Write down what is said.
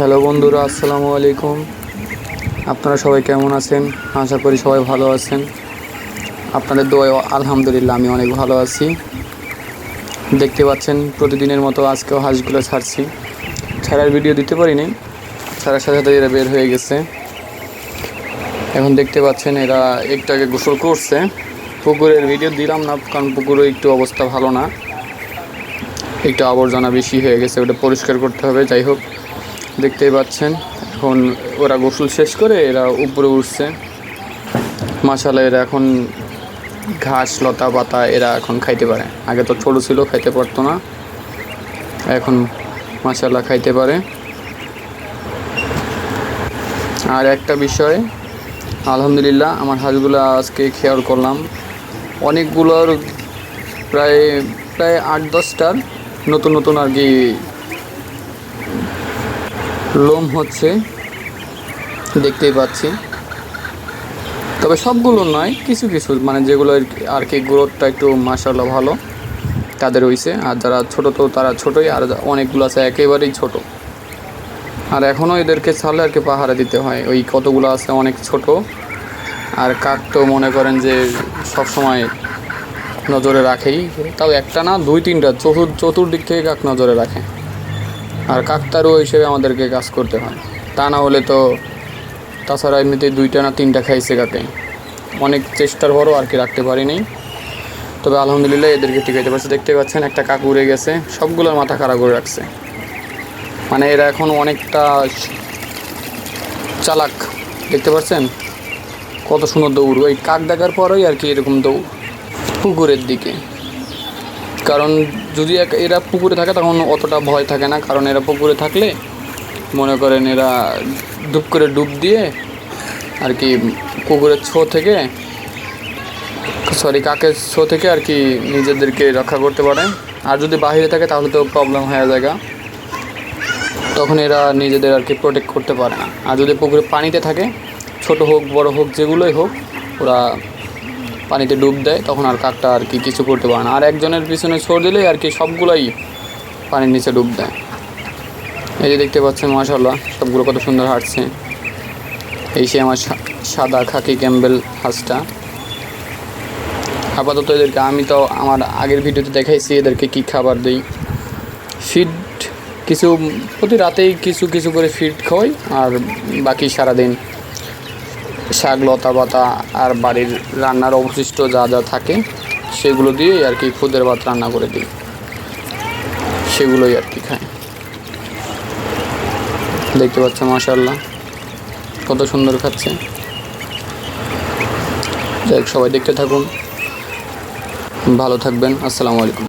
Hello বন্ধুরা, আসসালামু আলাইকুম। আপনারা সবাই কেমন আছেন? আশা করি সবাই ভালো আছেন। আপনাদের দোয়ায় আলহামদুলিল্লাহ আমি অনেক ভালো আছি। দেখতে পাচ্ছেন, প্রতিদিনের মতো আজকেও হাঁসগুলো ছাড়ছি। ছাড়ার ভিডিও দিতে পারিনি। ছাড়ার সাথে সাথে এরা বের হয়ে গেছে। এখন দেখতে পাচ্ছেন, এরা একটাকে গোসল করছে। পুকুরের ভিডিও দিলাম না, কারণ পুকুরে একটু অবস্থা ভালো না। একটু আবর্জনা বেশি হয়ে গেছে, ওটা পরিষ্কার করতে হবে। যাই হোক দেখতেই পাচ্ছেন। এখন ওরা গোসল শেষ করে এরা উপরে উঠছে। মাসালা এরা এখন ঘাস, লতা পাতা এরা এখন খাইতে পারে। আগে তো ছোটো ছিল, খাইতে পারতো না। এখন মাসাল্লাহ খাইতে পারে। আর একটা বিষয়, আলহামদুলিল্লাহ আমার হাঁসগুলো আজকে খেয়াল করলাম। অনেকগুলোর প্রায় প্রায় আট দশটার নতুন নতুন আর কি লোম হচ্ছে, দেখতেই পাচ্ছি। তবে সবগুলো নয়, কিছু কিছু মানে যেগুলো আর কি- গ্রোথটা একটু মাসাল্লাহ ভালো, তাদের হইছে। আর যারা ছোট তো তারা ছোটই, আর অনেকগুলো আছে একেবারেই ছোট। আর এখনও এদেরকে ছাড়লে আর কি পাহারা দিতে হয়। ওই কতগুলো আছে অনেক ছোট। আর কাক তো মনে করেন যে সব সময় নজরে রাখেই। তাও একটা না, দুই তিনটা, চতুর চতুর্দিক থেকে কাক নজরে রাখে। আর কাকতারও হিসেবে আমাদেরকে কাজ করতে হয়। তা না হলে তো তাছাড়া এমনিতে দুইটা না তিনটা খাইছে কাকে। অনেক চেষ্টার পরও আর কি রাখতে পারিনি তবে আলহামদুলিল্লাহ এদেরকে টিকাইতে পারছে। দেখতে পাচ্ছেন, একটা কাক উড়ে গেছে, সবগুলোর মাথা খারাপ করে রাখছে। মানে এরা এখন অনেকটা চালাক। দেখতে পাচ্ছেন? কত সুন্দর দৌড়। ওই কাক দেখার পরেই আর কি এরকম দৌড়। পুকুরের দিকে। কারণ যদি এরা পুকুরে থাকে তখন অতটা ভয় থাকে না। কারণ এরা পুকুরে থাকলে মনে করেন এরা ডুব করে ডুব দিয়ে আর কি পুকুরের ছো থেকে সরি কাকের ছো থেকে আর কি নিজেদেরকে রক্ষা করতে পারে। আর যদি বাইরে থাকে তাহলে তো প্রবলেম হয়ে যায় তখন এরা নিজেদের আর কি প্রোটেক্ট করতে পারে না। আর যদি পুকুরে পানিতে থাকে, ছোট হোক, বড় হোক, যেগুলোই হোক, ওরা পানিতে ডুব দেয়, তখন আর কাকটা আর কি কিছু করতে পারে না। আর একজনের পিছনে ছোড় দিলেই আর কি সবগুলোই পানির নিচে ডুব দেয়। এই যে দেখতে পাচ্ছেন মাশাল্লাহ সবগুলো কত সুন্দর হাঁটছে। এই সে আমার সাদা খাকি ক্যাম্বেল হাঁসটা। আপাতত এদেরকে, আমি তো আমার আগের ভিডিওতে দেখাইছি, এদেরকে কি খাবার দিই। ফিড কিছু, প্রতি রাতেই কিছু কিছু করে ফিড খাওয়াই, আর বাকি সারাদিন শাক লতা পাতা আর বাড়ির রান্নার অবশিষ্ট যা যা থাকে, সেগুলো দিয়েই আর কি খুদের ভাত রান্না করে দিই। সেগুলোই আর কি খায় দেখতে পাচ্ছ মাশাল্লাহ কত সুন্দর খাচ্ছে। যাই সবাই দেখতে থাকুন। ভালো থাকবেন। আসসালামু আলাইকুম।